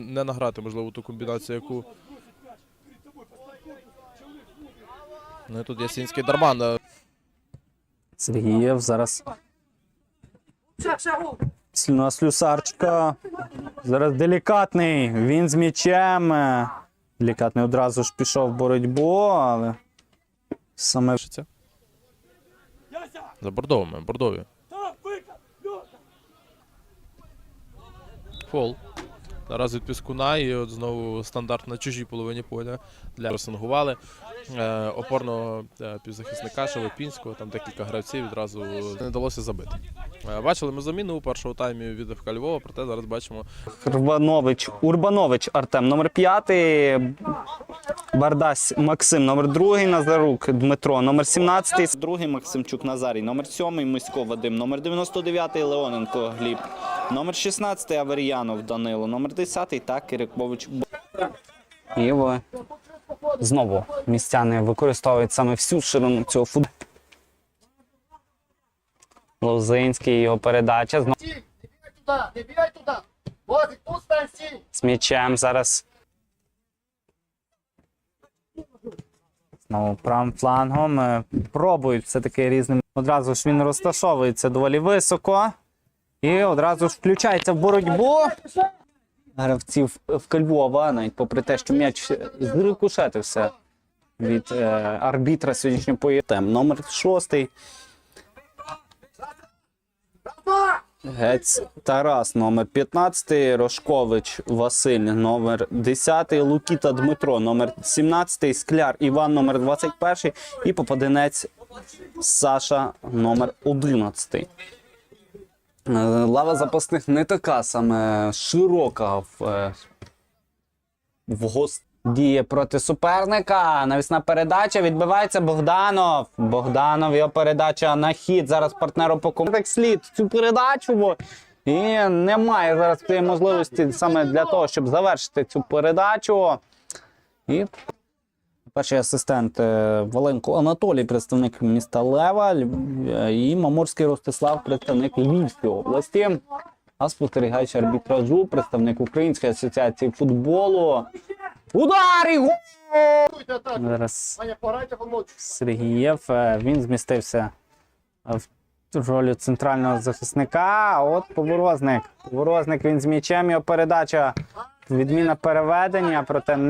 не награти, можливо, ту комбінацію, яку. Ну і тут Ясінський Дарман. е, Сергієв зараз. Сильна слюсарчика. Зараз делікатний. Він з м'ячем. Е, Делікатний одразу ж пішов в боротьбу, але саме пишеться. За бордовими, бордові. Фол. Зараз від Піскуна і от знову стандарт на чужій половині поля для пресингували. Е, опорного е, півзахисника Шелепінського, там декілька гравців відразу не вдалося забити. Е, бачили ми заміну у першому таймі від ФК Львова, проте зараз бачимо Рванович, Урбанович Артем, номер 5. Бардась Максим, номер 2. Назарук Дмитро, номер 17. Другий Максимчук Назарій, номер 7. Мисько Вадим, номер 99. Леоненко Гліб, номер 16. Аверіянов Данило, номер 10. та Кирикович. І ви знову містяни використовують саме всю ширину цього футболу. Лозинський його передача. Не бігай туди, не бігай туди. Возик, тут стань, стій. з м'ячем зараз. Знову правим флангом. е, Пробують все-таки різним. Одразу ж він розташовується доволі високо. І одразу ж включається в боротьбу. Гравців в Львова, навіть попри те, що м'яч зрикушетився від е, арбітра сьогоднішнього поєдинку. Номер шостий. Гець Тарас, номер 15, Рожкович Василь, номер 10, Лукіта Дмитро, номер 17, Скляр Іван, номер 21 і Попадинець Саша, номер 11. Е, Лава запасних не така саме широка в, е, в гост. Діє проти суперника. Навісна передача. Відбивається Богданов. Богданов його передача на хід. Зараз партнеру по. Так слід цю передачу. І немає зараз цієї можливості саме для того, щоб завершити цю передачу. І перший асистент е, Валенко Анатолій, представник міста Лева, е, і Маморський Ростислав, представник Львівської області. А спостерігаючи арбітражу, представник Української асоціації футболу. Удар! Зараз. Сергієв. е, Він змістився в ролі центрального захисника. От поворозник. Поворозник він з м'ячем. Його передача. Відміна переведення, проте не